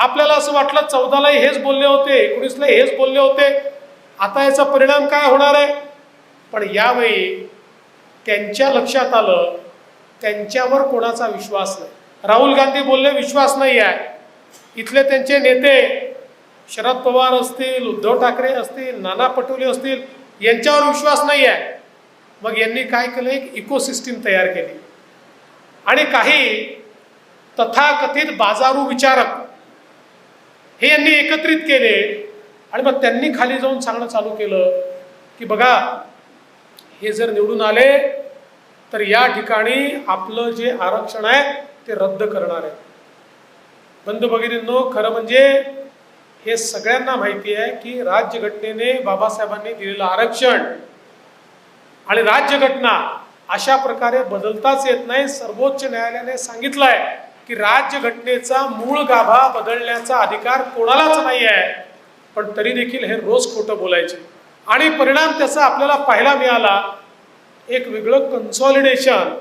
आपल्याला असं वाटलं चौदालाही हेच बोलले होते एकोणीसला हेच बोलले होते. आता याचा परिणाम काय होणार आहे? पण यावेळी त्यांच्या लक्षात आलं त्यांच्यावर कोणाचा विश्वास नाही. राहुल गांधी बोलले विश्वास नाही आहे. इथले त्यांचे नेते शरद पवार असतील उद्धव ठाकरे असतील नाना पटोले असतील यांच्यावर विश्वास नाही आहे. मग यांनी काय केलं? एक इकोसिस्टीम तयार केली. आणि काही तथाकथित बाजारू विचारक हे यांनी एकत्रित केले. आणि मग त्यांनी खाली जाऊन सांगणं चालू केलं की बघा हे जर निवडून आले तर या ठिकाणी आपलं जे आरक्षण आहे ते रद्द करणार आहे. बंधू भगिनींनो खरं म्हणजे हे सगळ्यांना माहिती आहे की राज्यघटनेने बाबासाहेबांनी दिलेलं आरक्षण आणि राज्यघटना अशा प्रकारे बदलताच येत नाही. सर्वोच्च न्यायालयाने सांगितलंय. की राज्यघटनेचा मूळ गाभा बदलण्याचा अधिकार कोणालाच नाही आहे पण तरी देखील हे रोज खोटं बोलायचे. आणि परिणाम त्याचा आपल्याला पाहायला मिळाला. एक वेगळं कन्सॉलिडेशन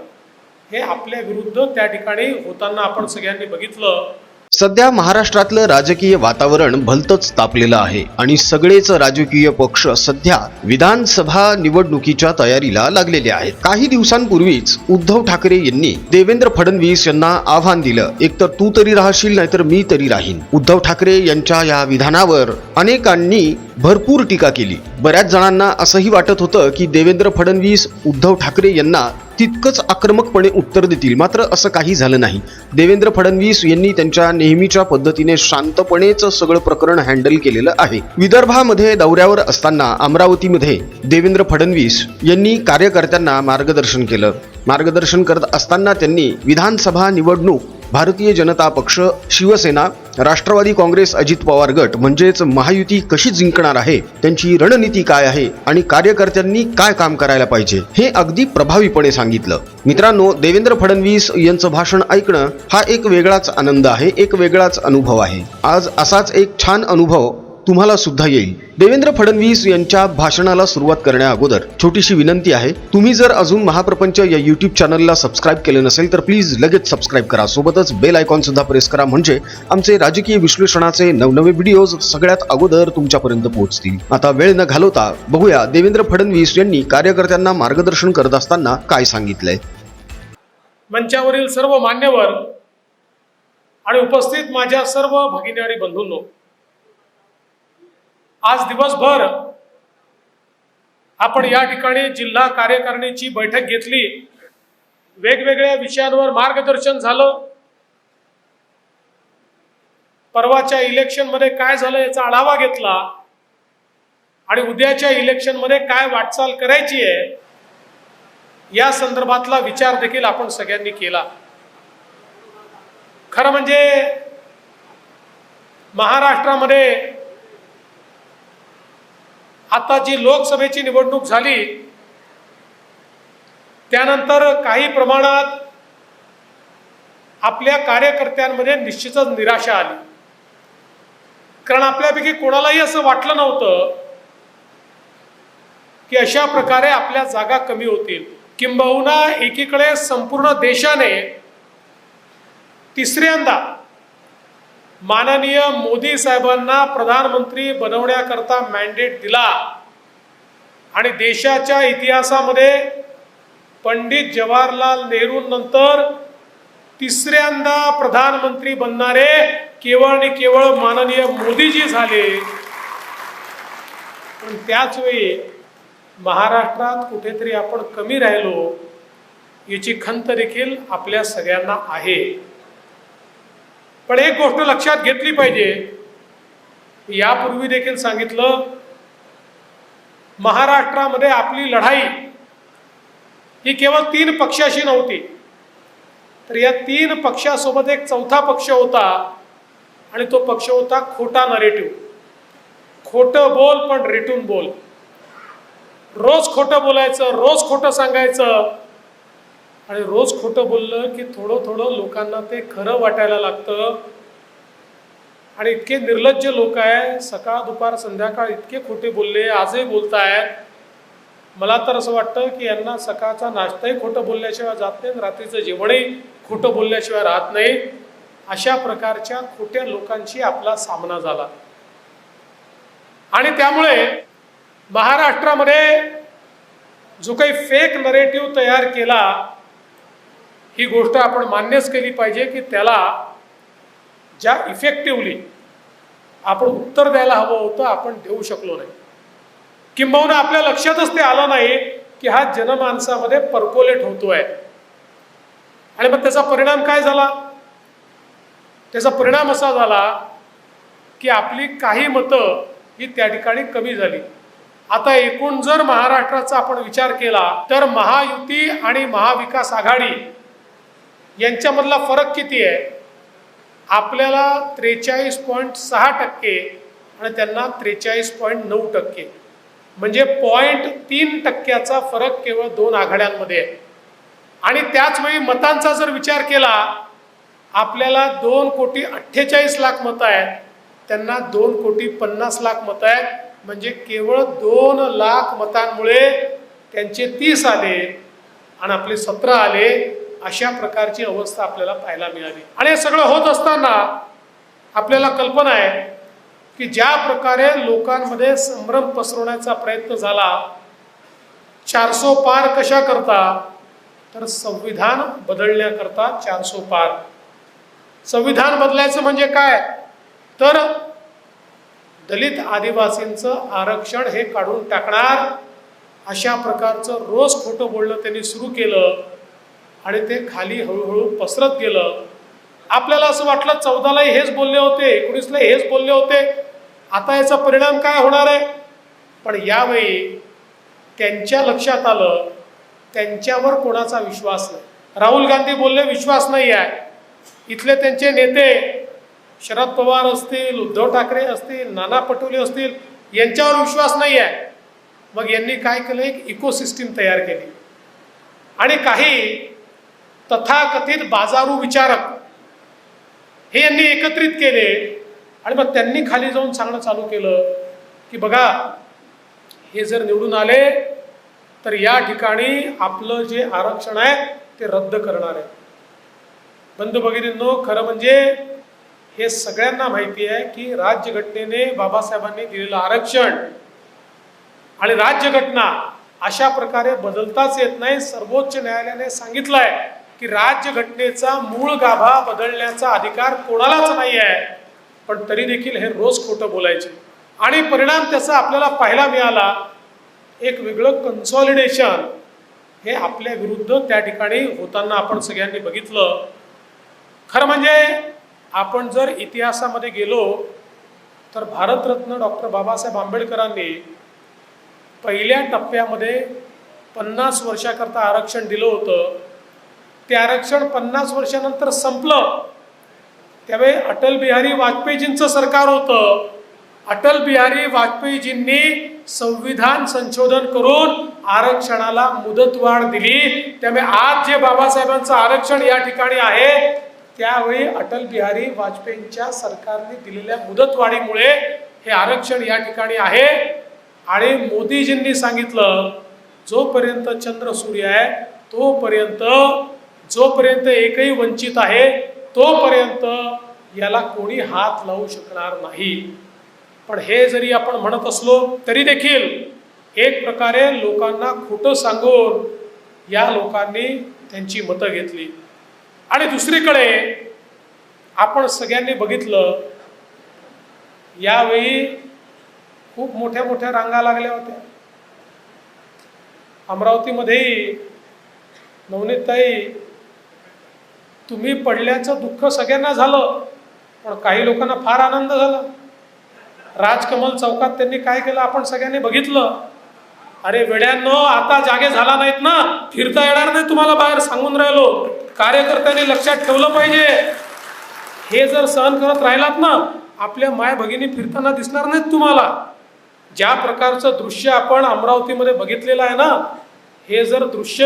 हे आपल्या विरुद्ध त्या ठिकाणी होताना आपण सगळ्यांनी बघितलं. सध्या महाराष्ट्रातलं राजकीय वातावरण भलतंच तापलेलं आहे आणि सगळेच राजकीय पक्ष सध्या विधानसभा निवडणुकीच्या तयारीला लागलेले आहेत. काही दिवसांपूर्वीच उद्धव ठाकरे यांनी देवेंद्र फडणवीस यांना आव्हान दिलं. एकतर तू तरी राहशील नाहीतर मी तरी राहीन. उद्धव ठाकरे यांच्या या विधानावर अनेकांनी भरपूर टीका केली. बऱ्याच जणांना असंही वाटत होतं की देवेंद्र फडणवीस उद्धव ठाकरे यांना तितकंच आक्रमकपणे उत्तर देतील. मात्र असं काही झालं नाही. देवेंद्र फडणवीस यांनी त्यांच्या नेहमीच्या पद्धतीने शांतपणेच सगळं प्रकरण हँडल केलेलं आहे. विदर्भामध्ये दौऱ्यावर असताना अमरावतीमध्ये देवेंद्र फडणवीस यांनी कार्यकर्त्यांना मार्गदर्शन केलं. मार्गदर्शन करत असताना त्यांनी विधानसभा निवडणूक भारतीय जनता पक्ष शिवसेना राष्ट्रवादी काँग्रेस अजित पवार गट म्हणजेच महायुती कशी जिंकणार आहे? त्यांची रणनीती काय आहे? आणि कार्यकर्त्यांनी काय काम करायला पाहिजे? हे अगदी प्रभावीपणे सांगितलं. मित्रांनो देवेंद्र फडणवीस यांचं भाषण ऐकणं हा एक वेगळाच आनंद आहे एक वेगळाच अनुभव आहे. आज असाच एक छान अनुभव तुम्हाला सुद्धा येईल. देवेंद्र फडणवीस यांच्या भाषणाला सुरुवात करण्या अगोदर छोटीशी विनंती आहे तुम्ही जर अजून महाप्रपंच या युट्यूब चॅनलला सबस्क्राईब केले नसेल तर प्लीज लगेच सबस्क्राईब करा. सोबतच बेल आयकॉन सुद्धा प्रेस करा म्हणजे आमचे राजकीय विश्लेषणाचे नवनवे व्हिडिओज सगळ्यात अगोदर तुमच्यापर्यंत पोहोचतील. आता वेळ न घालवता बघूया देवेंद्र फडणवीस यांनी कार्यकर्त्यांना मार्गदर्शन करत असताना काय सांगितलंय. मंचावरील सर्व मान्यवर आणि उपस्थित माझ्या सर्व भगिनी आणि बंधूंनो आज दिवसभर आपण या ठिकाणी जिल्हा कार्यकारिणीची बैठक घेतली. वेगवेगळ्या विषयांवर मार्गदर्शन झालं. परवाच्या इलेक्शनमध्ये काय झालं याचा आढावा घेतला. आणि उद्याच्या इलेक्शनमध्ये काय वाटचाल करायची आहे या संदर्भातला विचार देखील आपण सगळ्यांनी केला. खरं म्हणजे महाराष्ट्रामध्ये आता जी लोकसभेची निवडणूक झाली त्यानंतर काही प्रमाणात आपल्या कार्यकर्त्यांमध्ये निश्चितच निराशा आली. कारण आपल्यापैकी कोणालाही असं वाटलं नव्हतं की अशा प्रकारे आपल्या जागा कमी होतील. किंबहुना एकीकडे संपूर्ण देशाने तिसऱ्यांदा माननीय मोदी साहेबांना प्रधानमंत्री बनवण्याकरता मॅन्डेट दिला. आणि देशाच्या इतिहासामध्ये पंडित जवाहरलाल नेहरू नंतर तिसऱ्यांदा प्रधानमंत्री बनणारे केवळ आणि केवळ माननीय मोदीजी झाले. पण त्याच वेळी महाराष्ट्रात कुठेतरी आपण कमी राहिलो याची खंत देखील आपल्या सगळ्यांना आहे. पण एक गोष्ट लक्षात घेतली पाहिजे. यापूर्वी देखील सांगितलं महाराष्ट्रामध्ये आपली लढाई ही केवळ तीन पक्षाशी नव्हती. तर या तीन पक्षासोबत एक चौथा पक्ष होता आणि तो पक्ष होता खोटा नरेटिव्ह खोटं बोल पण रेटून बोल. रोज खोटं बोलायचं रोज खोटं सांगायचं आणि रोज खोटं बोललं की थोडं थोडं लोकांना ते खरं वाटायला लागतं. आणि इतके निर्लज्ज लोक आहे सकाळ दुपार संध्याकाळ इतके खोटे बोलले आजही बोलतायत. मला तर असं वाटतं की यांना सकाळचा नाश्ताही खोटं बोलल्याशिवाय जात नाही आणि रात्रीचं जेवणही खोटं बोलल्याशिवाय राहत नाही. अशा प्रकारच्या खोट्या लोकांशी आपला सामना झाला. आणि त्यामुळे महाराष्ट्रामध्ये जो काही फेक नरेटिव्ह तयार केला ही गोष्ट आपण मान्यच केली पाहिजे की त्याला ज्या इफेक्टिव्हली आपण उत्तर द्यायला हवं होतं आपण देऊ शकलो नाही. किंबहुना आपल्या लक्षातच ते आलं नाही की हा जनमानसामध्ये पर्कोलेट होतोय. आणि मग त्याचा परिणाम काय झाला? त्याचा परिणाम असा झाला की आपली काही मतं ही त्या ठिकाणी कमी झाली. आता एकूण जर महाराष्ट्राचा आपण विचार केला तर महायुती आणि महाविकास आघाडी यांच्यामधला फरक किती आहे? आपल्याला त्रेचाळीस पॉईंट सहा टक्के आणि त्यांना त्रेचाळीस पॉईंट नऊ टक्के. म्हणजे पॉईंट तीन टक्क्याचा फरक केवळ दोन आघाड्यांमध्ये आहे. आणि त्याचवेळी मतांचा जर विचार केला आपल्याला दोन कोटी अठ्ठेचाळीस लाख मतं आहेत. त्यांना दोन कोटी पन्नास लाख मतं आहेत. म्हणजे केवळ दोन लाख मतांमुळे त्यांचे तीस आले आणि आपले सतरा आले. अशा प्रकारची अवस्था आपल्याला पाहायला मिळाली. आणि हे सगळं होत असताना आपल्याला कल्पना आहे की ज्या प्रकारे लोकांमध्ये संभ्रम पसरवण्याचा प्रयत्न झाला चारसो पार कशा करता तर संविधान बदलण्याकरता चारसो पार. संविधान बदलायचं म्हणजे काय? तर दलित आदिवासींचं आरक्षण हे काढून टाकणार अशा प्रकारचं रोज खोटं बोलणं त्यांनी सुरू केलं आणि ते खाली हळूहळू पसरत गेलं. आपल्याला असं वाटलं चौदालाही हेच बोलले होते एकोणीसला हेच बोलले होते. आता याचा परिणाम काय होणार आहे? पण यावेळी त्यांच्या लक्षात आलं त्यांच्यावर कोणाचा विश्वास नाही. राहुल गांधी बोलले विश्वास नाही आहे. इथले त्यांचे नेते शरद पवार असतील उद्धव ठाकरे असतील नाना पटोले असतील यांच्यावर विश्वास नाही आहे. मग यांनी काय केलं? एक इकोसिस्टीम तयार केली. आणि काही तथाकथित बाजारू विचारक हे यांनी एकत्रित केले आणि मग त्यांनी खाली जाऊन सांगणं चालू केलं की बघा हे जर निवडून आले तर या ठिकाणी आपलं जे आरक्षण आहे ते रद्द करणार आहे. बंधू भगिनींनो खरं म्हणजे हे सगळ्यांना माहिती आहे की राज्यघटनेने बाबासाहेबांनी दिलेलं आरक्षण आणि राज्यघटना अशा प्रकारे बदलताच येत नाही सर्वोच्च न्यायालयाने सांगितलंय. की राज्यघटनेचा मूळ गाभा बदलण्याचा अधिकार कोणालाच नाही आहे पण तरी देखील हे रोज खोटं बोलायचे. आणि परिणाम त्याचा आपल्याला पाहायला मिळाला. एक वेगळं कन्सॉलिडेशन हे आपल्या विरुद्ध त्या ठिकाणी होताना आपण सगळ्यांनी बघितलं. खरं म्हणजे आपण जर इतिहासामध्ये गेलो तर भारतरत्न डॉक्टर बाबासाहेब आंबेडकरांनी पहिल्या टप्प्यामध्ये पन्नास वर्षाकरता आरक्षण दिलं होतं. ते आरक्षण पन्नास वर्षानंतर संपलं. त्यावेळी अटल बिहारी वाजपेयीजींचं सरकार होतं. अटल बिहारी वाजपेयीजींनी संविधान संशोधन करून आरक्षणाला मुदतवाढ दिली. त्यामुळे आज जे बाबासाहेबांचं आरक्षण या ठिकाणी आहे त्यावेळी अटल बिहारी वाजपेयींच्या सरकारने दिलेल्या मुदतवाढीमुळे हे आरक्षण या ठिकाणी आहे. आणि मोदीजींनी सांगितलं जोपर्यंत चंद्र सूर्य आहे तोपर्यंत जोपर्यंत एकही वंचित आहे तोपर्यंत याला कोणी हात लावू शकणार नाही. पण हे जरी आपण म्हणत असलो तरी देखील एक प्रकारे लोकांना खोटं सांगून या लोकांनी त्यांची मतं घेतली. आणि दुसरीकडे आपण सगळ्यांनी बघितलं यावेळी खूप मोठ्या मोठ्या रांगा लागल्या होत्या. अमरावतीमध्येही नवनीताई तुम्ही पडल्याचं दुःख सगळ्यांना झालं पण काही लोकांना फार आनंद झाला. राजकमल चौकात त्यांनी काय केलं? आपण सगळ्यांनी बघितलं. अरे वेड्यांनो आता जागे झाला नाहीत ना? फिरता येणार नाही तुम्हाला बाहेर सांगून राहिलो. कार्यकर्त्यांनी लक्षात ठेवलं पाहिजे. हे जर सहन करत राहिलात ना आपल्या माय भगिनी फिरताना दिसणार नाहीत तुम्हाला. ज्या प्रकारचं दृश्य आपण अमरावतीमध्ये बघितलेलं आहे ना हे जर दृश्य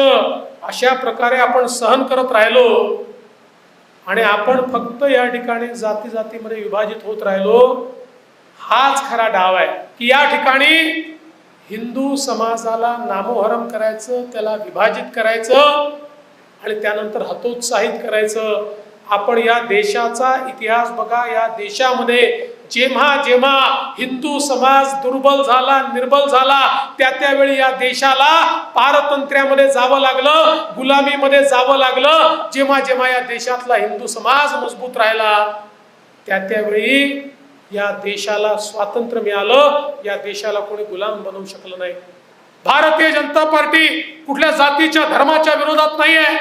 अशा प्रकारे आपण सहन करत राहिलो आणि आपण फक्त या ठिकाणी जाती जातीमध्ये विभाजित होत राहिलो हाच खरा डाव आहे की या ठिकाणी हिंदू समाजाला नामोहरम करायचं त्याला विभाजित करायचं आणि त्यानंतर हतोत्साहित करायचं. आपण या देशाचा इतिहास बघा या देशामध्ये जेव्हा जेव्हा हिंदू समाज दुर्बल झाला निर्बल झाला त्या त्यावेळी या देशाला पारतंत्र्यामध्ये जावं लागलं गुलामीमध्ये जावं लागलं जेव्हा जेव्हा या देशातला हिंदू समाज मजबूत राहिला त्या त्यावेळी या देशाला स्वातंत्र्य मिळालं या देशाला कोणी गुलाम बनवू शकलं नाही. भारतीय जनता पार्टी कुठल्या जातीच्या धर्माच्या विरोधात नाही आहे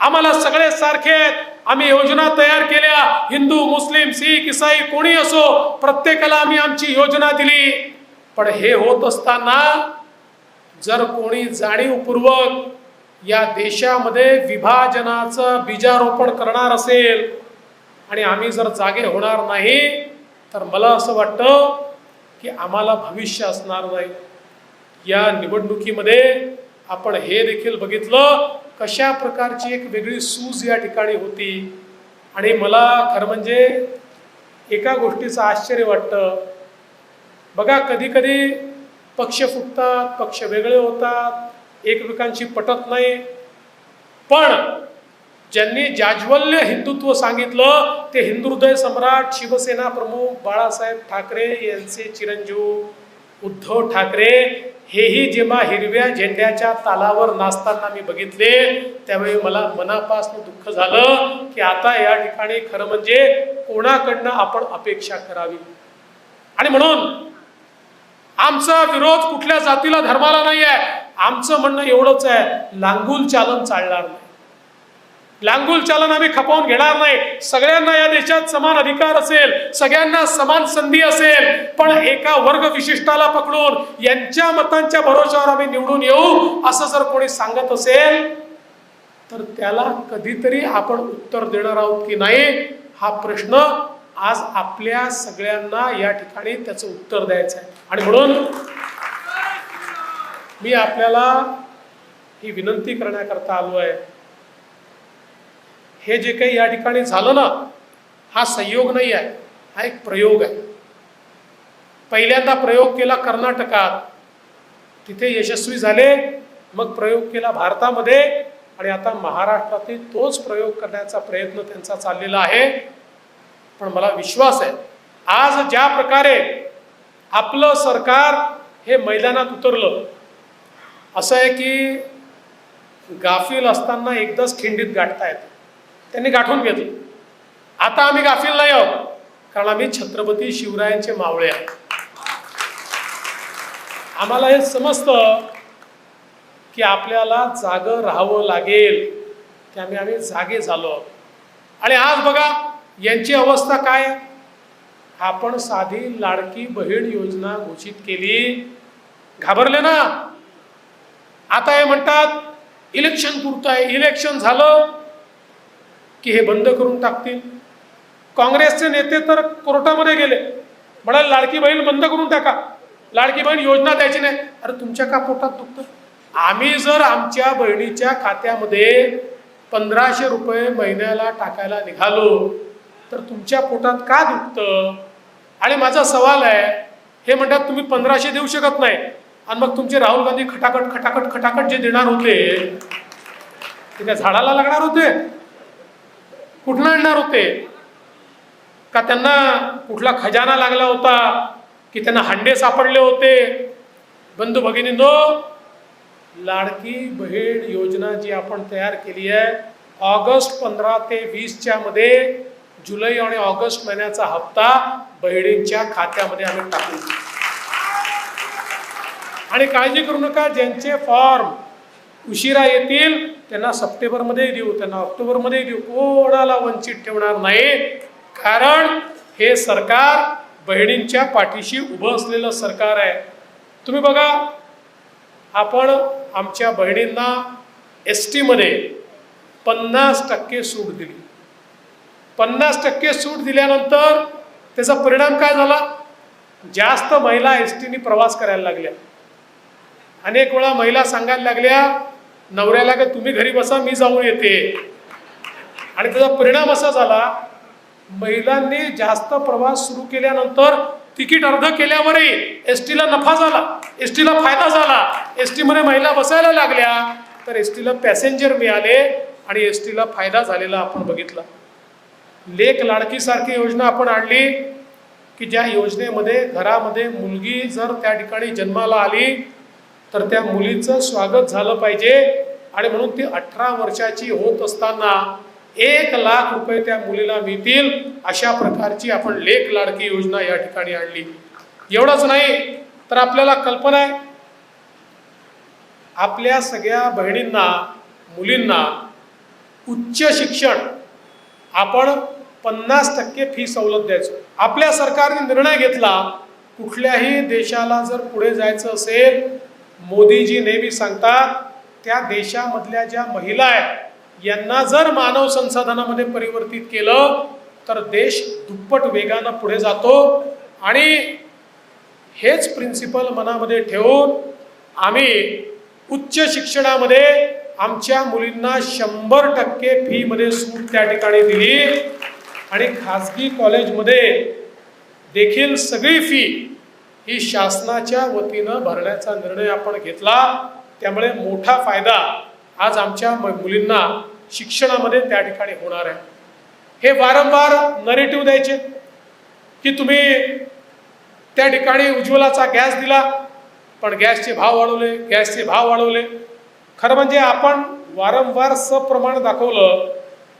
आम्हाला सगळे सारखे आहेत. आम्ही योजना तयार केल्या. हिंदू मुस्लिम शीख इसाई कोणी असो प्रत्येकाला आम्ही आमची योजना दिली. पण हे होत असताना जर कोणी जाणीवपूर्वक या देशामध्ये विभाजनाचं बीजारोपण करणार असेल आणि आम्ही जर जागे होणार नाही तर मला असं वाटतं की आम्हाला भविष्य असणार नाही. या निवडणुकीमध्ये आपण हे देखील बघितलं कशा प्रकारची एक वेगळी सूज या ठिकाणी होती? आणि मला खरं म्हणजे एका गोष्टीचं आश्चर्य वाटतं. बघा कधीकधी पक्ष फुटतात पक्ष वेगळे होतात एकमेकांशी पटत नाही. पण ज्यांनी जाज्वल्य हिंदुत्व सांगितलं ते हिंदुहृदय सम्राट शिवसेना प्रमुख बाळासाहेब ठाकरे यांचे चिरंजीव उद्धव ठाकरे हेही जेव्हा हिरव्या झेंड्याच्या तालावर नाचताना मी बघितले त्यावेळी मला मनापासून दुःख झालं की आता या ठिकाणी खरं म्हणजे कोणाकडनं आपण अपेक्षा करावी? आणि म्हणून आमचा विरोध कुठल्या जातीला धर्माला नाही आहे आमचं म्हणणं एवढंच आहे लांगूल चालन चालणार नाही. लांगुल चालन आम्ही खपवून घेणार नाही. सगळ्यांना या देशात समान अधिकार असेल सगळ्यांना समान संधी असेल. पण एका वर्ग विशिष्टाला पकडून यांच्या मतांच्या भरोशावर आम्ही निवडून येऊ असं जर कोणी सांगत असेल तर त्याला कधीतरी आपण उत्तर देणार आहोत की नाही हा प्रश्न आज आपल्या सगळ्यांना या ठिकाणी त्याचं उत्तर द्यायचं आहे. आणि म्हणून मी आपल्याला ही विनंती करण्याकरता आलो आहे. हे जे काही या ठिकाणी झालं ना हा संयोग नाही आहे हा एक प्रयोग आहे. पहिल्यांदा प्रयोग केला कर्नाटकात तिथे यशस्वी झाले मग प्रयोग केला भारतामध्ये आणि आता महाराष्ट्रातील तोच प्रयोग करण्याचा प्रयत्न त्यांचा चाललेला आहे. पण मला विश्वास आहे आज ज्या प्रकारे आपलं सरकार हे मैदानात उतरलं असं आहे की गाफील असताना एकदाच खिंडीत गाठता येतं. त्यांनी गाठून घेतलं. आता आम्ही गाफील नाही आहोत कारण आम्ही छत्रपती शिवरायांचे मावळे आहोत. आम्हाला हे समजतं की आपल्याला जागं राहावं लागेल त्यामुळे आम्ही जागे झालो आणि आज बघा यांची अवस्था काय? आपण साधी लाडकी बहीण योजना घोषित केली. घाबरले ना? आता हे म्हणतात इलेक्शन पुरतं आहे इलेक्शन झालं. की हे बंद करून टाकतील. काँग्रेसचे नेते तर कोर्टामध्ये गेले. म्हणाले लाडकी बहीण बंद करून टाका. लाडकी बहीण योजना द्यायची नाही. अरे तुमच्या का पोटात दुखतं आम्ही जर आमच्या बहिणीच्या खात्यामध्ये पंधराशे रुपये महिन्याला टाकायला निघालो तर तुमच्या पोटात का दुखतं? आणि माझा सवाल आहे हे म्हणतात तुम्ही पंधराशे देऊ शकत नाही. आणि मग तुमचे राहुल गांधी खटाखट खटाखट खटाखट जे देणार होते ते त्या झाडाला लागणार होते? कुठनं आणणार होते? का त्यांना कुठला खजाना लागला होता? की त्यांना हंडे सापडले होते? बंधू भगिनींनो लाडकी बहीण योजना जी आपण तयार केली आहे ऑगस्ट पंधरा ते वीसच्या मध्ये जुलै आणि ऑगस्ट महिन्याचा हप्ता बहिणींच्या खात्यामध्ये आम्ही टाकू. आणि काळजी करू नका ज्यांचे फॉर्म उशिरा येतील त्यांना सप्टेंबरमध्ये देऊ त्यांना ऑक्टोबरमध्ये देऊ. कोणाला वंचित ठेवणार नाही? कारण हे सरकार बहिणींच्या पाठीशी उभं असलेलं सरकार आहे. तुम्ही बघा आपण आमच्या बहिणींना एस टीमध्ये पन्नास टक्के सूट दिली. पन्नास टक्के सूट दिल्यानंतर त्याचा परिणाम काय झाला? जास्त महिला एस टीने प्रवास करायला लागल्या. अनेक वेळा महिला सांगायला लागल्या नवऱ्याला का तुम्ही घरी बसा मी जाऊन येते. आणि त्याचा परिणाम असा झाला महिलांनी जास्त प्रवास सुरू केल्यानंतर तिकीट अर्ध केल्यावरही एस टीला नफा झाला. एस टीला फायदा झाला. एस टीमध्ये महिला बसायला लागल्या. तर एस टीला पॅसेंजर मिळाले आणि एस टीला फायदा झालेला आपण बघितला. लेख लाडकीसारखी योजना आपण आणली की ज्या योजनेमध्ये घरामध्ये मुलगी जर त्या ठिकाणी जन्माला आली तर त्या मुलीचं स्वागत झालं पाहिजे. आणि म्हणून ती अठरा वर्षाची होत असताना एक लाख रुपये त्या मुलीला मिळतील अशा प्रकारची आपण लेख लाडकी योजना या ठिकाणी आणली. एवढंच नाही तर आपल्याला कल्पना आहे. आपल्या सगळ्या बहिणींना मुलींना उच्च शिक्षण आपण पन्नास टक्के फी सवलत द्यायचो. आपल्या सरकारने निर्णय घेतला कुठल्याही देशाला जर पुढे जायचं असेल मोदीजी नेहमी सांगतात त्या देशामधल्या ज्या महिला आहेत यांना जर मानव संसाधनामध्ये परिवर्तित केलं तर देश दुप्पट वेगानं पुढे जातो. आणि हेच प्रिन्सिपल मनामध्ये ठेवून आम्ही उच्च शिक्षणामध्ये आमच्या मुलींना शंभर टक्के फीमध्ये सूट त्या ठिकाणी दिली. आणि खाजगी कॉलेजमध्ये देखील सगळी फी ही शासनाच्या वतीनं भरण्याचा निर्णय आपण घेतला. त्यामुळे मोठा फायदा आज आमच्या मुलींना शिक्षणामध्ये त्या ठिकाणी होणार आहे. हे वारंवार नरेटिव्ह द्यायचे की तुम्ही त्या ठिकाणी उज्ज्वलाचा गॅस दिला पण गॅसचे भाव वाढवले गॅसचे भाव वाढवले. खरं म्हणजे आपण वारंवार सप्रमाण दाखवलं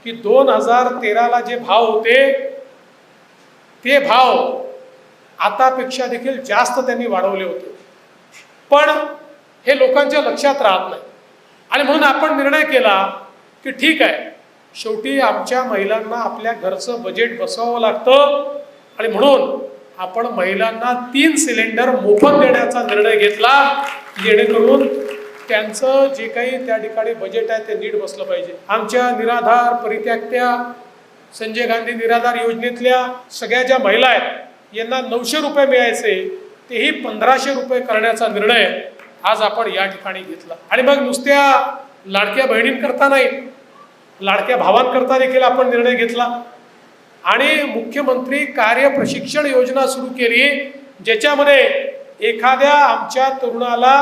की दोन हजार तेराला जे भाव होते ते भाव आतापेक्षा देखील जास्त त्यांनी वाढवले होते. पण हे लोकांच्या लक्षात राहत नाही. आणि म्हणून आपण निर्णय केला की ठीक आहे शेवटी आमच्या महिलांना आपल्या घरचं बजेट बसवावं लागतं आणि म्हणून आपण महिलांना तीन सिलेंडर मोफत देण्याचा निर्णय घेतला जेणेकरून त्यांचं जे काही त्या ठिकाणी बजेट आहे ते नीट बसलं पाहिजे. आमच्या निराधार परित्यागत्या संजय गांधी निराधार योजनेतल्या सगळ्या ज्या महिला आहेत यांना नऊशे रुपये मिळायचे तेही पंधराशे रुपये करण्याचा निर्णय आज आपण या ठिकाणी घेतला. आणि मग नुसत्या लाडक्या बहिणींकरता नाही लाडक्या भावांकरता देखील आपण निर्णय घेतला. आणि मुख्यमंत्री कार्य प्रशिक्षण योजना सुरू केली ज्याच्यामध्ये एखाद्या आमच्या तरुणाला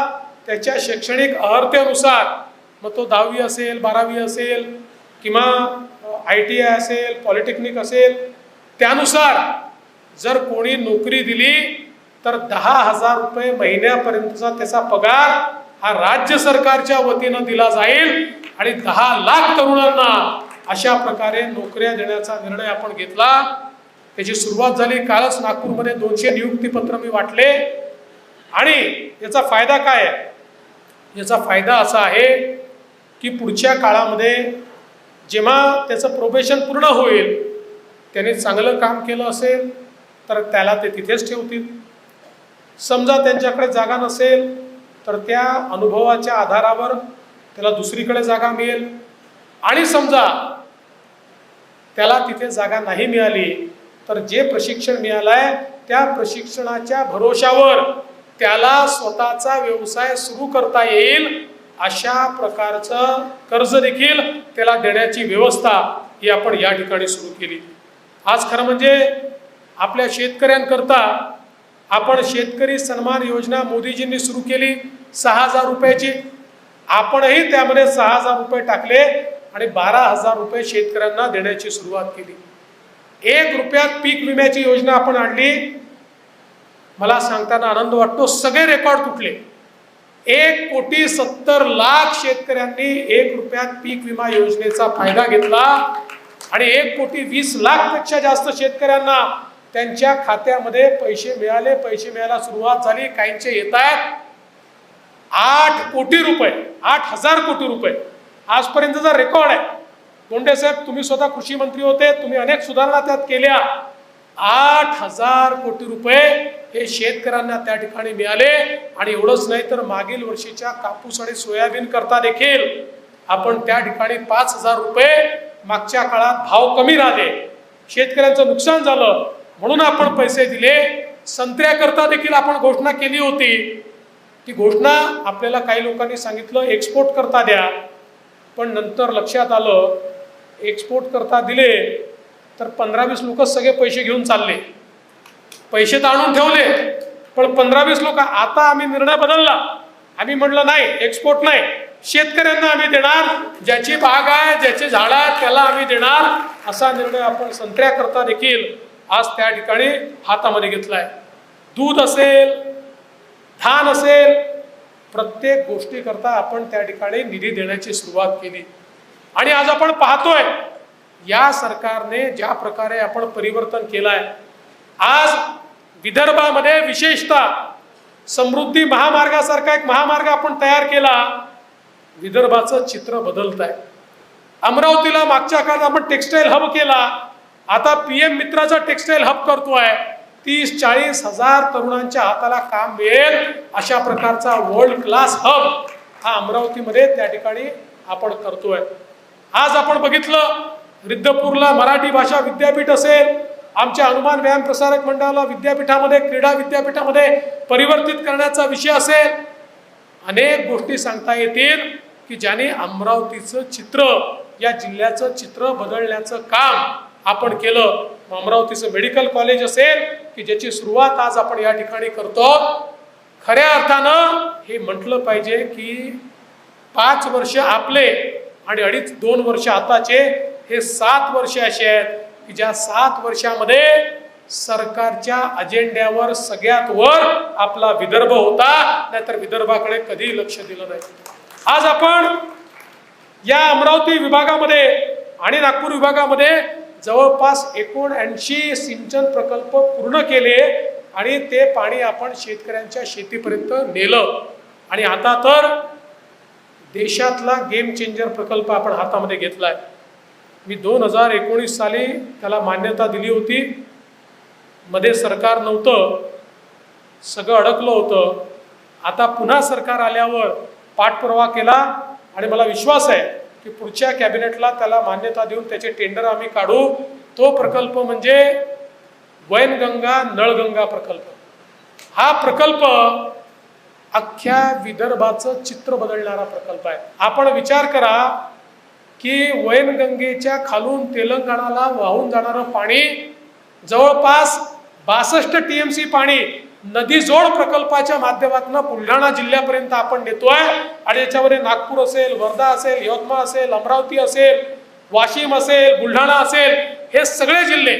त्याच्या शैक्षणिक अर्हतेनुसार मग तो दहावी असेल बारावी असेल किंवा आय टी आय असेल पॉलिटेक्निक असेल त्यानुसार जर कोणी नोकरी दिली तर दहा हजार रुपये महिन्यापर्यंतचा त्याचा पगार हा राज्य सरकारच्या वतीनं दिला जाईल आणि दहा लाख तरुणांना अशा प्रकारे नोकऱ्या देण्याचा निर्णय आपण घेतला. त्याची सुरुवात झाली कालच नागपूरमध्ये दोनशे नियुक्तीपत्र मी वाटले. आणि याचा फायदा काय आहे? याचा फायदा असा आहे की पुढच्या काळामध्ये जेव्हा त्याचं प्रोबेशन पूर्ण होईल त्याने चांगलं काम केलं असेल तर त्याला ते तिथेच ठेवतील. समजा त्यांच्याकडे जागा नसेल तर त्या अनुभवाच्या आधारावर त्याला दुसरीकडे जागा मिळेल. आणि समजा त्याला तिथे जागा नाही मिळाली तर जे प्रशिक्षण मिळालं आहे त्या प्रशिक्षणाच्या भरोशावर त्याला स्वतःचा व्यवसाय सुरू करता येईल अशा प्रकारचं कर्ज देखील त्याला देण्याची व्यवस्था ही आपण या ठिकाणी सुरू केली. आज खरं म्हणजे आपल्या शेतकऱ्यांकरता आपण शेतकरी सन्मान योजना मोदीजींनी सुरू केली सहा हजार रुपयाची. आपणही त्यामध्ये सहा हजार रुपये टाकले आणि बारा हजार रुपये शेतकऱ्यांना देण्याची सुरुवात केली. एक रुपयात पीक विम्याची योजना आपण आणली. मला सांगताना आनंद वाटतो सगळे रेकॉर्ड तुटले. एक कोटी सत्तर लाख शेतकऱ्यांनी एक रुपयात पीक विमा योजनेचा फायदा घेतला आणि एक कोटी वीस लाखपेक्षा जास्त शेतकऱ्यांना त्यांच्या खात्यामध्ये पैसे मिळाले पैसे मिळायला सुरुवात झाली. काहींचे येत आहेत आठ कोटी रुपये आठ हजार कोटी रुपये. आजपर्यंतचा रेकॉर्ड आहे गोंडे साहेब तुम्ही स्वतः कृषी मंत्री होते तुम्ही अनेक सुधारणा त्यात केल्या. आठ हजार कोटी रुपये हे शेतकऱ्यांना त्या ठिकाणी मिळाले. आणि एवढंच नाही तर मागील वर्षीच्या कापूस आणि सोयाबीन करता देखील आपण त्या ठिकाणी पाच हजार रुपये मागच्या काळात भाव कमी राहिले. शेतकऱ्यांचं नुकसान झालं. म्हणून आपण पैसे दिले. संत्र्याकरता देखील आपण घोषणा केली होती. ती घोषणा आपल्याला काही लोकांनी सांगितलं एक्सपोर्ट करता द्या. पण नंतर लक्षात आलं एक्सपोर्ट करता दिले तर पंधरा वीस लोक सगळे पैसे घेऊन चालले. पैसे तर आणून ठेवले पण पंधरा वीस लोक आता आम्ही निर्णय बदलला. आम्ही म्हटलं नाही एक्सपोर्ट नाही. शेतकऱ्यांना आम्ही देणार ज्याची बाग आहे ज्याची झाडं आहेत त्याला आम्ही देणार. असा निर्णय आपण संत्र्याकरता देखील आज त्या ठिकाणी हातामध्ये घेतला आहे दूध असेल धान असेल प्रत्येक गोष्टीकरता आपण त्या ठिकाणी निधी देण्याची सुरुवात केली. आणि आज आपण पाहतोय या सरकारने ज्या प्रकारे आपण परिवर्तन केलंय आज विदर्भामध्ये विशेषतः समृद्धी महामार्गासारखा एक महामार्ग आपण तयार केला विदर्भाचं चित्र बदलत आहे अमरावतीला मागच्या काळात आपण टेक्सटाईल हब केला आता पी एम मित्राचा टेक्सटाईल हब करतोय. तीस चाळीस हजार तरुणांच्या हाताला काम मिळेल अशा प्रकारचा वर्ल्ड क्लास हब हा अमरावतीमध्ये त्या ठिकाणी आपण करतोय. आज आपण बघितलं रिद्धपूरला मराठी भाषा विद्यापीठ असेल आमच्या हनुमान व्यायाम प्रसारक मंडळाला विद्यापीठामध्ये क्रीडा विद्यापीठामध्ये परिवर्तित करण्याचा विषय असेल. अनेक गोष्टी सांगता येतील की ज्याने अमरावतीचं चित्र या जिल्ह्याचं चित्र बदलण्याचं काम आपण केलं. मग अमरावतीचं मेडिकल कॉलेज असेल की ज्याची सुरुवात आज आपण या ठिकाणी करतो खऱ्या अर्थानं हे म्हटलं पाहिजे की पाच वर्ष आपले आणि अडीच दोन वर्ष आताचे हे सात वर्ष असे आहेत की ज्या सात वर्षामध्ये सरकारच्या अजेंड्यावर सगळ्यात वर आपला विदर्भ होता नाहीतर विदर्भाकडे कधी लक्ष दिलं नाही. आज आपण या अमरावती विभागामध्ये आणि नागपूर विभागामध्ये जवळपास एकोणऐंशी सिंचन प्रकल्प पूर्ण केले आणि ते पाणी आपण शेतकऱ्यांच्या शेतीपर्यंत नेलं. आणि आता तर देशातला गेम चेंजर प्रकल्प आपण हातामध्ये घेतला आहे मी दोन हजार एकोणीस साली त्याला मान्यता दिली होती. मध्ये सरकार नव्हतं. सगळं अडकलं होतं. आता पुन्हा सरकार आल्यावर पाठपुरावा केला आणि मला विश्वास आहे. की पुढच्या कॅबिनेटला त्याला मान्यता देऊन त्याचे टेंडर आम्ही काढू. तो प्रकल्प म्हणजे वैनगंगा नळगंगा प्रकल्प. हा प्रकल्प अख्ख्या विदर्भाचं चित्र बदलणारा प्रकल्प आहे. आपण विचार करा की वैनगंगेच्या खालून तेलंगणाला वाहून जाणारं पाणी जवळपास बासष्ट टीएमसी पाणी नदी जोड प्रकल्पाच्या माध्यमातून बुलढाणा जिल्ह्यापर्यंत आपण नेतोय. आणि याच्यामध्ये नागपूर असेल वर्धा असेल यवतमाळ असेल अमरावती असेल वाशिम असेल बुलढाणा असेल हे सगळे जिल्हे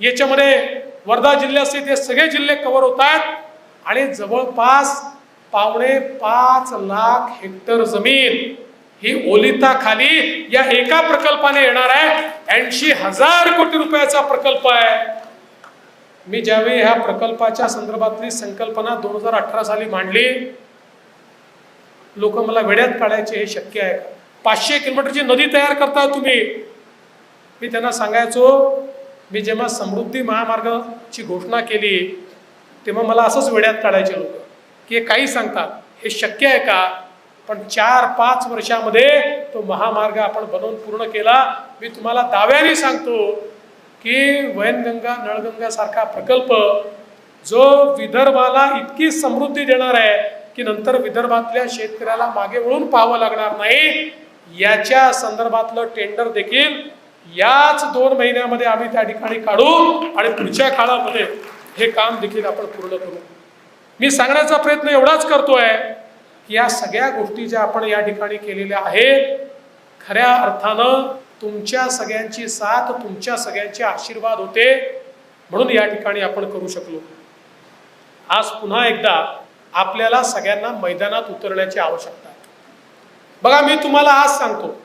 याच्यामध्ये वर्धा जिल्हे असतील ते सगळे जिल्हे कव्हर होत आहेत. आणि जवळपास पावणे पाच लाख हेक्टर जमीन ही ओलिताखाली या एका प्रकल्पाने येणार आहे. ऐंशी हजार कोटी रुपयाचा प्रकल्प आहे. मी ज्यावेळी ह्या प्रकल्पाच्या संदर्भातली संकल्पना दोन हजार अठरा साली मांडली लोक मला वेड्यात काढायचे हे शक्य आहे का? पाचशे किलोमीटरची नदी तयार करता तुम्ही. मी त्यांना सांगायचो मी जेव्हा समृद्धी महामार्गाची घोषणा केली तेव्हा मला असंच वेड्यात काढायचे लोक की हे काही सांगतात हे शक्य आहे का? पण चार पाच वर्षामध्ये तो महामार्ग आपण बनवून पूर्ण केला. मी तुम्हाला दाव्याने सांगतो की वैनगंगा नळगंगा सारखा प्रकल्प जो विदर्भाला इतकी समृद्धी देणार आहे की नंतर विदर्भातल्या शेतकऱ्याला मागे वळून पाहावं लागणार नाही याच्या संदर्भातलं टेंडर देखील याच दोन महिन्यामध्ये आम्ही त्या ठिकाणी काढू आणि पुढच्या काळामध्ये हे काम देखील आपण पूर्ण करू. मी सांगण्याचा प्रयत्न एवढाच करतोय की या सगळ्या गोष्टी ज्या आपण या ठिकाणी केलेल्या आहेत खऱ्या अर्थानं तुमच्या सगळ्यांची साथ तुमच्या सगळ्यांचे आशीर्वाद होते म्हणून या ठिकाणी आपण करू शकलो. आज पुन्हा एकदा आपल्याला सगळ्यांना मैदानात उतरण्याची आवश्यकता आहे. बघा मी तुम्हाला आज सांगतो.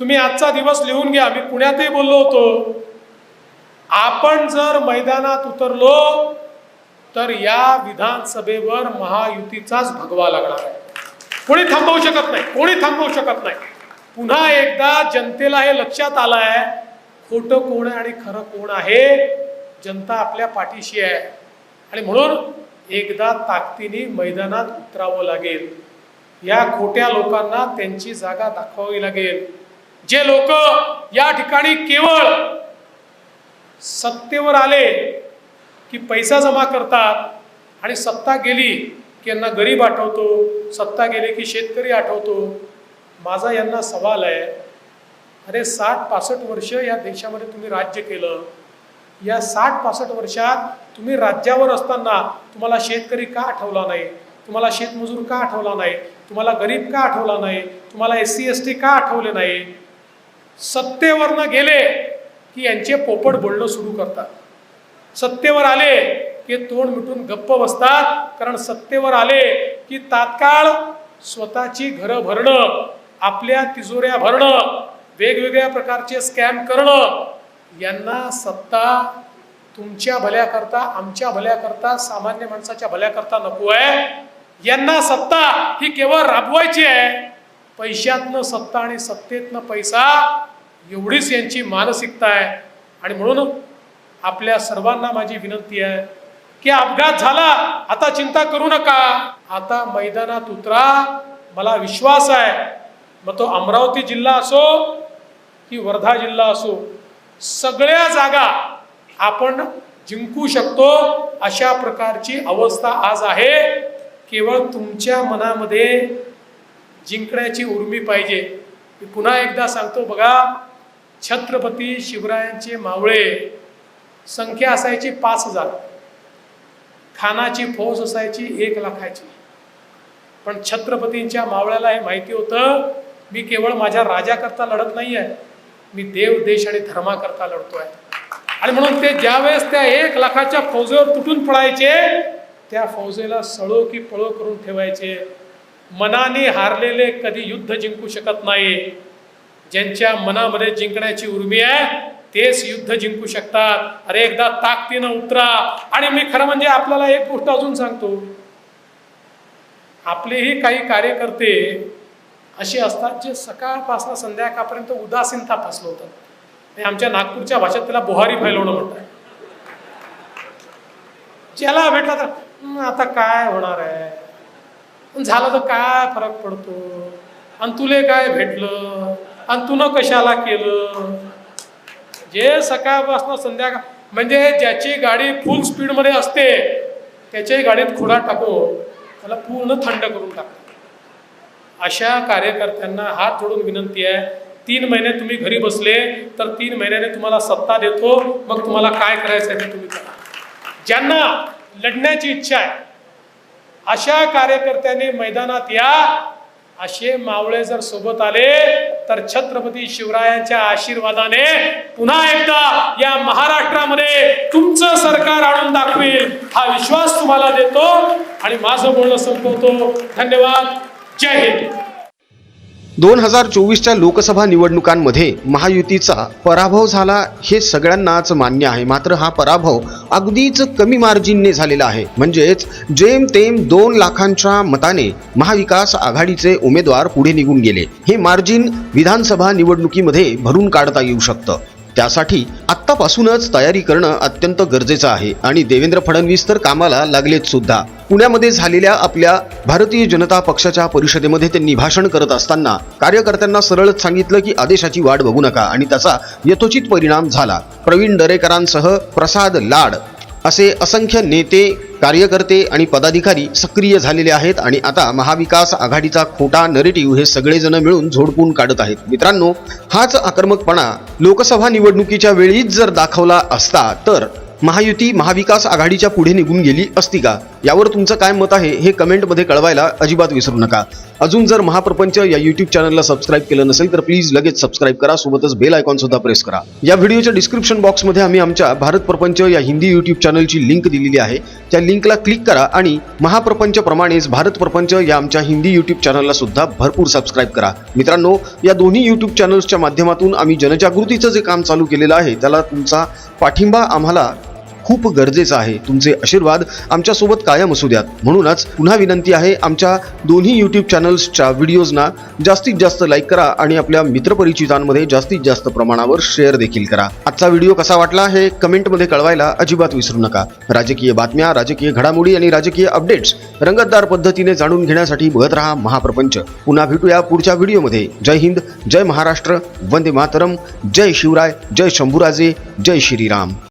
तुम्ही आजचा दिवस लिहून घ्या. मी पुण्यातही बोललो होतो. आपण जर मैदानात उतरलो तर या विधानसभेवर महायुतीचाच भगवा लागणार आहे. कोणी थांबवू शकत नाही. कोणी थांबवू शकत नाही. पुन्हा एकदा जनतेला हे लक्षात आलं आहे खोटं कोण आहे आणि खरं कोण आहे? जनता आपल्या पाठीशी आहे. आणि म्हणून एकदा ताकदीने मैदानात उतरावं लागेल. या खोट्या लोकांना त्यांची जागा दाखवावी लागेल. जे लोक या ठिकाणी केवळ सत्तेवर आले की पैसा जमा करतात आणि सत्ता गेली की यांना गरीब आठवतो सत्ता गेली की शेतकरी आठवतो माझा यांना सवाल आहे अरे साठ पासष्ट वर्ष या देशामध्ये तुम्ही राज्य केलं. या साठ पासष्ट वर्षात तुम्ही राज्यावर असताना तुम्हाला शेतकरी का आठवला नाही? तुम्हाला शेतमजूर का आठवला नाही? तुम्हाला गरीब का आठवला नाही? तुम्हाला एस सी एस टी का आठवले नाही? सत्तेवरनं गेले की यांचे पोपट बोलणं सुरू करतात. सत्तेवर आले की तोंड मिटून गप्प बसतात कारण सत्तेवर आले की तात्काळ स्वतःची घरं भरणं आपल्या तिजोऱ्या भरणं वेगवेगळ्या प्रकारचे स्कॅम करणं यांना सत्ता तुमच्या भल्याकरता आमच्या भल्याकरता सामान्य माणसाच्या भल्याकरता नको आहे. यांना सत्ता ही केवळ राबवायची आहे. पैशातनं सत्ता आणि सत्तेतनं पैसा एवढीच यांची मानसिकता आहे. आणि म्हणून आपल्या सर्वांना माझी विनंती आहे की अपघात झाला आता चिंता करू नका. आता मैदानात उतरा. मला विश्वास आहे मग तो अमरावती जिल्हा असो की वर्धा जिल्हा असो सगळ्या जागा आपण जिंकू शकतो. अशा प्रकारची अवस्था आज आहे. केवळ तुमच्या मनामध्ये जिंकण्याची उर्मी पाहिजे. मी पुन्हा एकदा सांगतो बघा छत्रपती शिवरायांचे मावळे संख्या असायची पाच हजार. खानाची फौज असायची एक लाखाची. पण छत्रपतींच्या मावळ्याला हे माहिती होतं मी केवळ माझ्या राजाकरता लढत नाही आहे मी देव देश आणि धर्माकरता लढतोय. आणि म्हणून ते ज्यावेळेस त्या एक लाखाच्या फौजेवर तुटून पडायचे त्या फौजेला सळो की पळो करून ठेवायचे. मनाने हारलेले कधी युद्ध जिंकू शकत नाही. ज्यांच्या मनामध्ये जिंकण्याची उर्मी आहे तेच युद्ध जिंकू शकतात. अरे एकदा ताकदीनं उतरा. आणि मी खरं म्हणजे आपल्याला एक गोष्ट अजून सांगतो. आपलेही काही कार्यकर्ते असे असतात जे सकाळपासून संध्याकाळपर्यंत उदासीनता फसलवतात आणि आमच्या नागपूरच्या भाषेत त्याला बोहारी फैलवणं म्हणतात. ज्याला भेटला तर आता काय होणार आहे? झालं तर काय फरक पडतो? आणि तुले काय भेटलं? आणि तुनं कशाला केलं? जे सकाळपासून संध्याकाळ म्हणजे ज्याची गाडी फुल स्पीडमध्ये असते त्याच्याही गाडीत खोडा टाकून त्याला पूर्ण थंड करून टाकतो अशा कार्यकर्त्यांना हात जोडून विनंती आहे तीन महिने तुम्ही घरी बसले तर तीन महिन्याने तुम्हाला सत्ता देतो मग तुम्हाला काय करायचं आहे ते तुम्ही करा. ज्यांना लढण्याची इच्छा आहे अशा कार्यकर्त्यांनी मैदानात या. असे मावळे जर सोबत आले तर छत्रपती शिवरायांच्या आशीर्वादाने पुन्हा एकदा या महाराष्ट्रामध्ये तुमचं सरकार आणून दाखवेल हा विश्वास तुम्हाला देतो. आणि माझं बोलणं संपवतो. धन्यवाद. जय हिंद. दोन हजार चोवीसच्या लोकसभा निवडणुकांमध्ये महायुतीचा पराभव झाला हे सगळ्यांनाच मान्य आहे. मात्र हा पराभव अगदीच कमी मार्जिनने झालेला आहे. म्हणजेच जेमतेम दोन लाखांच्या मताने महाविकास आघाडीचे उमेदवार पुढे निघून गेले. हे मार्जिन विधानसभा निवडणुकीमध्ये भरून काढता येऊ शकतं. त्यासाठी आत्तापासूनच तयारी करणं अत्यंत गरजेचं आहे. आणि देवेंद्र फडणवीस तर कामाला लागलेत सुद्धा. पुण्यामध्ये झालेल्या आपल्या भारतीय जनता पक्षाच्या परिषदेमध्ये त्यांनी भाषण करत असताना कार्यकर्त्यांना सरळच सांगितलं की आदेशाची वाट बघू नका आणि त्याचा यथोचित परिणाम झाला. प्रवीण दरेकरांसह प्रसाद लाड असे असंख्य नेते कार्यकर्ते आणि पदाधिकारी सक्रिय झालेले आहेत आणि आता महाविकास आघाडीचा खोटा नरेटिव्ह हे सगळेजण मिळून झोडपून काढत आहेत. मित्रांनो हाच आक्रमकपणा लोकसभा निवडणुकीच्या वेळीच जर दाखवला असता तर महायुती महाविकास आघाडीच्या पुढे निघून गेली असती का? यावर तुमचं काय मत आहे हे कमेंटमध्ये कळवायला अजिबात विसरू नका. अजून जर महाप्रपंच या युट्यूब चॅनलला सबस्क्राईब केलं नसेल तर प्लीज लगेच सबस्क्राईब करा. सोबतच बेल आयकॉन सुद्धा प्रेस करा. या व्हिडिओच्या डिस्क्रिप्शन बॉक्समध्ये आम्ही आमच्या भारत प्रपंच या हिंदी युट्यूब चॅनलची लिंक दिलेली आहे. त्या लिंकला क्लिक करा आणि महाप्रपंच प्रमाणेच भारत प्रपंच या आमच्या हिंदी युट्यूब चॅनलला सुद्धा भरपूर सबस्क्राईब करा. मित्रांनो या दोन्ही युट्यूब चॅनल्सच्या माध्यमातून आम्ही जनजागृतीचं जे काम चालू केलेलं आहे त्याला तुमचा पाठिंबा आम्हाला खूप गरजेचं आहे. तुमचे आशीर्वाद आमच्यासोबत कायम असू द्यात. म्हणूनच पुन्हा विनंती आहे आमच्या दोन्ही यूट्यूब चॅनल्सच्या व्हिडिओजना जास्तीत जास्त लाईक करा आणि आपल्या मित्रपरिचितांमध्ये जास्तीत जास्त प्रमाणावर शेअर देखील करा. आजचा व्हिडिओ कसा वाटला हे कमेंटमध्ये कळवायला अजिबात विसरू नका. राजकीय बातम्या राजकीय घडामोडी आणि राजकीय अपडेट्स रंगतदार पद्धतीने जाणून घेण्यासाठी बघत राहा महाप्रपंच. पुन्हा भेटूया पुढच्या व्हिडिओमध्ये जय हिंद जय महाराष्ट्र वंदे मातरम जय शिवराय जय शंभूराजे जय श्रीराम.